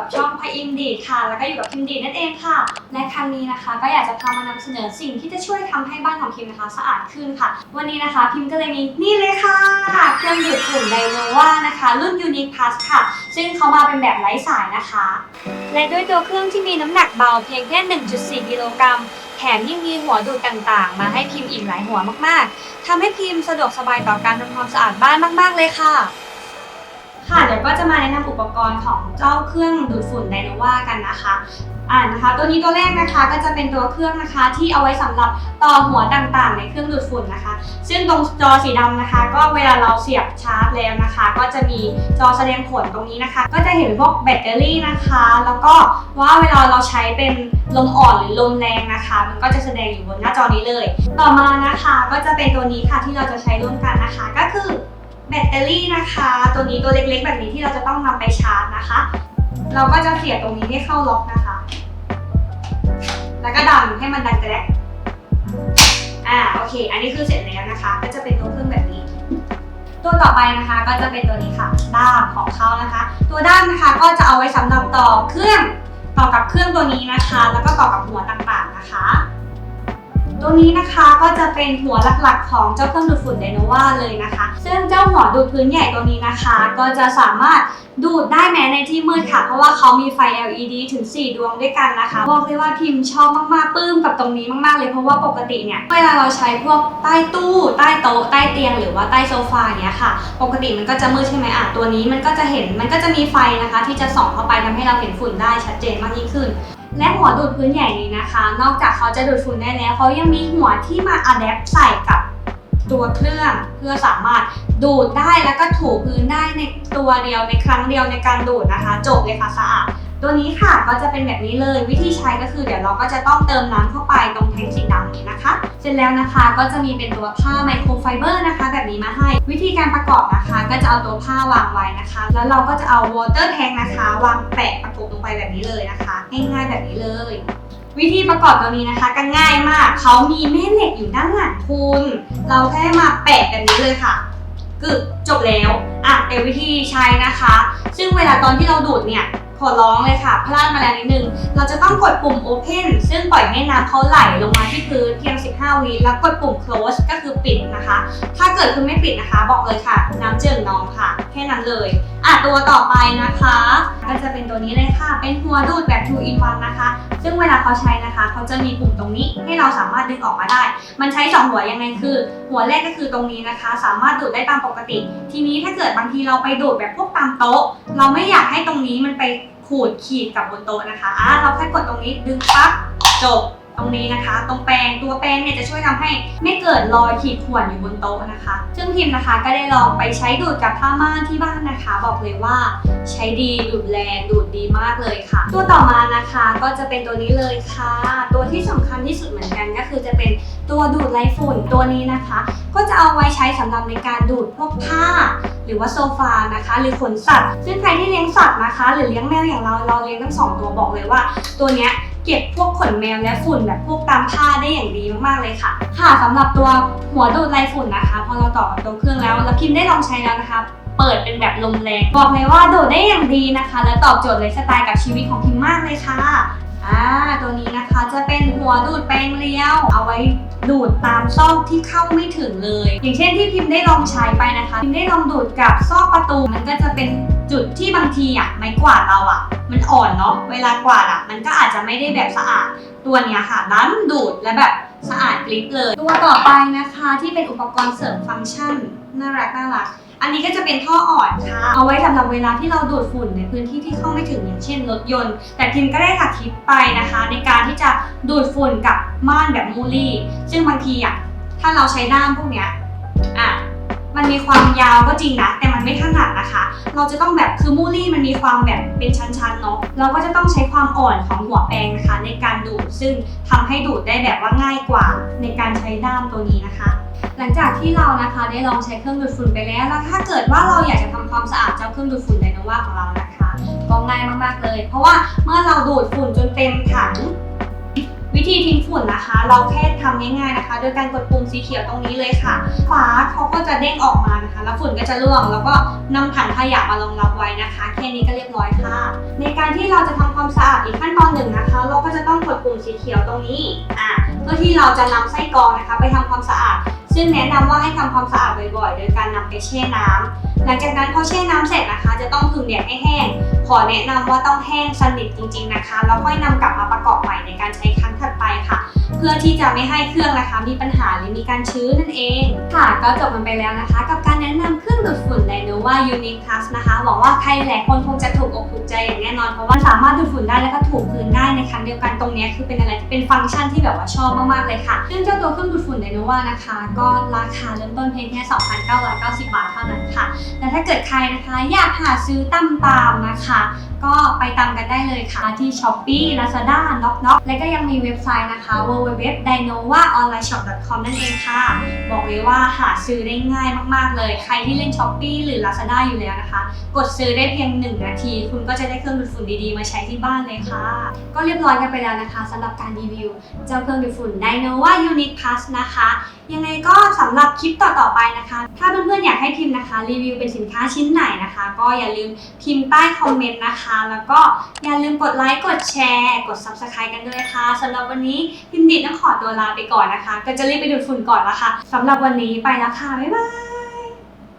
กับช่องพายอิมดีค่ะ แล้วก็อยู่กับพิมดีนั่นเองค่ะ และครั้งนี้นะคะ ก็อยากจะพามานำเสนอสิ่งที่จะช่วยทำให้บ้านของพิมนะคะ สะอาดขึ้นค่ะ วันนี้นะคะ พิมก็เลยมีนี่เลยค่ะเครื่องดูดฝุ่นไดโนวานะคะ รุ่น Unique Plus ค่ะ ซึ่งเขามาเป็นแบบไร้สายนะคะ และด้วยตัวเครื่องที่มีน้ำหนักเบาเพียงแค่ 1.4 กิโลกรัมแถมยังมีหัวดูดต่างๆ มาให้พิมพ์อีกหลายหัวมากๆทำให้พิมพ์สะดวกสบายต่อการทำความสะอาดบ้านมาก ๆ เลยค่ะ ค่ะเดี๋ยวก็จะมาแนะนำอุปกรณ์ของเจ้าเครื่องดูดฝุ่นไดโนวากันนะคะอ่านะคะ ตัวนี้ตัวแรกนะคะก็จะเป็นตัวเครื่องนะคะ ที่เอาไว้สำหรับต่อหัวต่างๆ ในเครื่องดูดฝุ่นนะคะ ซึ่งตรงจอสีดำนะคะ ก็เวลาเราเสียบชาร์จแล้วนะคะ ก็จะมีจอแสดงผลตรงนี้นะคะ ก็จะเห็นพวกแบตเตอรี่นะคะ แล้วก็ว่าเวลาเราใช้เป็นลมอ่อนหรือลมแรงนะคะ มันก็จะแสดงอยู่บนหน้าจอนี้เลย ต่อมานะคะก็จะเป็นตัวนี้ค่ะที่เราจะใช้ร่วมกันนะคะ ก็คือ แบตเตอรี่นะคะ ตัวนี้ตัวเล็กๆ แบบนี้ที่เราจะต้องนำไปชาร์จนะคะ เราก็จะเสียบตรงนี้ให้เข้าล็อกนะคะ แล้วก็ดันให้มันดันกระแดกอ่าโอเค อันนี้คือเสร็จแล้วนะคะ ก็จะเป็นตัวเครื่องแบบนี้ ตัวต่อไปนะคะก็จะเป็นตัวนี้ค่ะ ด้ามของเขานะคะ ตัวด้ามนะคะก็จะเอาไว้สำหรับต่อเครื่องต่อกับเครื่องตัวนี้นะคะ แล้วก็ต่อกับหัวต่างๆนะคะ ตัวนี้นะคะก็จะเป็นหัวหลักๆ ของเจ้าเครื่องดูดฝุ่นไดโนวาเลยนะคะ ซึ่งเจ้าหัวดูดพื้นใหญ่ตัวนี้นะคะ ก็จะสามารถดูดได้แม้ในที่มืดค่ะ เพราะว่าเขามีไฟ LED ถึง 4 ดวงด้วยกันนะคะ บอกเลยว่าพิมพ์ชอบมากๆปลื้มกับตรงนี้มากๆเลยเพราะว่าปกติเนี่ยเวลาเราใช้พวกใต้ตู้ใต้โต๊ะใต้เตียงหรือว่าใต้โซฟาเนี้ยค่ะ ปกติมันก็จะมืดใช่ไหมอะตัวนี้มันก็จะเห็นมันก็จะมีไฟนะคะ ที่จะส่องเข้าไปทำให้เราเห็นฝุ่นได้ชัดเจนมากยิ่งขึ้น และหัวดูดพื้นใหญ่นี้นะคะ นอกจากเขาจะดูดฝุ่นได้แล้วเขายังมีหัวที่มาอัดแอปใส่กับตัวเครื่องเพื่อสามารถดูดได้แล้วก็ถูพื้นได้ในตัวเดียวในครั้งเดียวในการดูดนะคะ จบเลยค่ะสะอาด ตัวนี้ค่ะก็จะเป็นแบบนี้เลยวิธีใช้ก็คือเดี๋ยวเราก็จะต้องเติมน้ำเข้าไปตรงแทงสีดำนี้นะคะ เสร็จแล้วนะคะก็จะมีเป็นตัวผ้าไมโครไฟเบอร์นะคะ แบบนี้มาให้ วิธีการประกอบนะคะ ก็จะเอาตัวผ้าวางไว้นะคะ แล้วเราก็จะเอาวอเตอร์แทงนะคะวางแปะประกบลงไปแบบนี้เลยนะคะง่ายๆแบบนี้เลย วิธีประกอบตัวนี้นะคะก็ง่ายมากเขามีแม่เหล็กอยู่ด้านหลังคุณ เราแค่มาแปะแบบนี้เลยค่ะกึกจบแล้วอะเดี๋ยววิธีใช้นะคะ ซึ่งเวลาตอนที่เราดูดเนี่ย ขอร้องเลยค่ะ พลาดมาแล้วนิดนึง เราจะต้องกดปุ่ม Open ซึ่งปล่อยให้น้ำเขาไหลลงมาที่พื้นเพียง 15 วิแล้วกดปุ่ม Close ก็คือปิดนะคะ ถ้าเกิดคุณไม่ปิดนะคะ บอกเลยค่ะ น้ำเจิ่งน้องค่ะ แค่นั้นเลยอะตัวต่อไปนะคะ ก็จะเป็นตัวนี้เลยค่ะ เป็นหัวดูดแบบ 2 in 1นะคะ ซึ่งเวลาเขาใช้นะคะเขาจะมีปุ่มตรงนี้ให้เราสามารถดึงออกมาได้ มันใช้สองหัวยังไงคือ หัวแรกก็คือตรงนี้นะคะ สามารถดูดได้ตามปกติ ทีนี้ถ้าเกิดบางทีเราไปดูดแบบพวกตามโต๊ะ เราไม่อยากให้ตรงนี้มันไป ขูดขีดกับบนโต๊ะนะคะอะเราแค่กดตรงนี้ดึงปั๊บจบ ตรงนี้นะคะ ตรงแปรงตัวแปรงเนี่ยจะช่วยทำให้ไม่เกิดรอยขีดข่วนอยู่บนโต๊ะนะคะ ซึ่งพิมพ์นะคะก็ได้ลองไปใช้ดูดกับผ้าม่านที่บ้านนะคะ บอกเลยว่าใช้ดีดูดแรงดูดดีมากเลยค่ะ ตัวต่อมานะคะก็จะเป็นตัวนี้เลยค่ะ ตัวที่สำคัญที่สุดเหมือนกันก็คือจะเป็นตัวดูดไรฝุ่นตัวนี้นะคะ ก็จะเอาไว้ใช้สำหรับในการดูดพวกผ้า หรือว่าโซฟานะคะ หรือขนสัตว์ซึ่งใครที่เลี้ยงสัตว์นะคะ หรือเลี้ยงแมวอย่างเราเราเลี้ยงทั้งสองตัวบอกเลยว่า ตัวเนี้ย เก็บพวกขนแมวและฝุ่นแบบพวกตามผ้าได้อย่างดีมากๆเลยค่ะ ค่ะสำหรับตัวหัวดูดไรฝุ่นนะคะ พอเราต่อกับตัวเครื่องแล้วแล้วพิมได้ลองใช้แล้วนะคะเปิดเป็นแบบลมแรง บอกเลยว่าดูดได้อย่างดีนะคะ และตอบโจทย์ไลฟ์สไตล์กับชีวิตของพิมมากเลยค่ะ อ่าตัวนี้นะคะจะเป็นหัวดูดแปรงเลี้ยว เอาไว้ดูดตามซอกที่เข้าไม่ถึงเลย อย่างเช่นที่พิมพ์ได้ลองใช้ไปนะคะ พิมพ์ได้ลองดูดกับซอกประตู มันก็จะเป็นจุดที่บางทีอะไม้กวาดเราอะ มันอ่อนเนาะเวลากวาดอะ มันก็อาจจะไม่ได้แบบสะอาดตัวเนี้ยค่ะดันดูดและแบบสะอาดกริบเลย ตัวต่อไปนะคะที่เป็นอุปกรณ์เสริมฟังก์ชันน่ารักน่ารัก อันนี้ก็จะเป็นท่ออ่อนค่ะ เอาไว้สำหรับเวลาที่เราดูดฝุ่นในพื้นที่ที่เข้าไม่ถึงอย่างเช่นรถยนต์ แต่พิมก็ได้สาธิตไปนะคะ ในการที่จะดูดฝุ่นกับม่านแบบมูลี่ ซึ่งบางทีอะถ้าเราใช้ด้ามพวกเนี้ยอะ มันมีความยาวก็จริงนะ แต่มันไม่ถนัดนะคะ เราจะต้องแบบคือมูลี่มันมีความแบบเป็นชั้นๆเนาะเราก็จะต้องใช้ความอ่อนของหัวแปรงนะคะ ในการดูดซึ่งทำให้ดูดได้แบบว่าง่ายกว่าในการใช้ด้ามตัวนี้นะคะ หลังจากที่เรานะคะได้ลองใช้เครื่องดูดฝุ่นไปแล้วแล้วถ้าเกิดว่าเราอยากจะทำความสะอาดเจ้าเครื่องดูดฝุ่นไดโนวาของเรานะคะก็ง่ายมากๆเลย เพราะว่าเมื่อเราดูดฝุ่นจนเต็มถัง วิธีทิ้งฝุ่นนะคะ เราแค่ทำง่ายๆนะคะ โดยการกดปุ่มสีเขียวตรงนี้เลยค่ะฝาเขาก็จะเด้งออกมานะคะ แล้วฝุ่นก็จะร่วง แล้วก็นำถังขยะมารองรับไว้นะคะ แค่นี้ก็เรียบร้อยค่ะ ในการที่เราจะทำความสะอาดอีกขั้นตอนหนึ่งนะคะ เราก็จะต้องกดปุ่มสีเขียวตรงนี้อะเพื่อที่เราจะนำไส้กรองนะคะ ไปทำความสะอาด ซึ่งแนะนำว่าให้ทำความสะอาดบ่อยๆ โดยการนำไปแช่น้ำ หลังจากนั้นพอแช่น้ำเสร็จนะคะ จะต้องผึ่งแดดให้แห้ง ขอแนะนำว่าต้องแห้งสนิทจริง ๆนะคะ แล้วค่อยนำกลับมาประกอบใหม่ในการใช้ครั้งถัดไปค่ะ เพื่อที่จะไม่ให้เครื่องนะคะ มีปัญหาหรือมีการชื้นนั่นเอง ค่ะ ก็จบกันไปแล้วนะคะ กับการแนะนำเครื่องดูดฝุ่น Lenovo Unique Plus นะคะหวังว่าใครหลายคนคงจะถูกอกถูกใจอย่างแน่นอนเพราะว่าสามารถดูดฝุ่นได้แล้วก็ถูกพื้นได้ในครั้งเดียวกันตรงนี้คือเป็นอะไรที่เป็นฟังก์ชันที่แบบว่าชอบมากๆเลยค่ะซึ่งเจ้าตัวเครื่องดูดฝุ่น Lenovo นะคะ ก็ราคาเริ่มต้นเพียงแค่ 2,990 บาทเท่านั้นค่ะและถ้าเกิดใครนะคะอยากหาซื้อตามตามนะคะ ก็ไปตามกันได้เลยค่ะที่ Shopee Lazada n o c k n o c k และก็ยังมีเว็บไซต์นะคะ www.dinovaonlineshop.com นั่นเองค่ะ บอกเลยว่าหาซื้อได้ง่ายมากๆเลย ใครที่เล่น Shopee หรือ Lazada อยู่แล้วนะคะ กดซื้อได้เพียง 1 นาที คุณก็จะได้เครื่องดูดฝุ่นดีๆ มาใช้ที่บ้านเลยค่ะ ก็เรียบร้อยกันไปแล้วนะคะสำหรับการรีวิว เจ้าเครื่องดูดฝุ่น Dynova Unique Plus นะคะ ยังไงก็สำหรับคลิปต่อๆไปนะคะ ถ้าเพื่อนๆอยากให้พิมพ์นะคะรีวิวเป็นสินค้าชิ้นไหนนะคะ ก็อย่าลืมพิมพ์ใต้คอมเมนต์นะคะ แล้วก็อย่าลืมกดไลค์กดแชร์ กด Subscribe กันด้วยค่ะสำหรับวันนี้พิมพ์ดิดต้องขอตัวลาไปก่อนนะคะ ก็จะรีบไปดูดฝุ่นก่อนละค่ะสำหรับวันนี้ไปแล้วค่ะบ๊ายบาย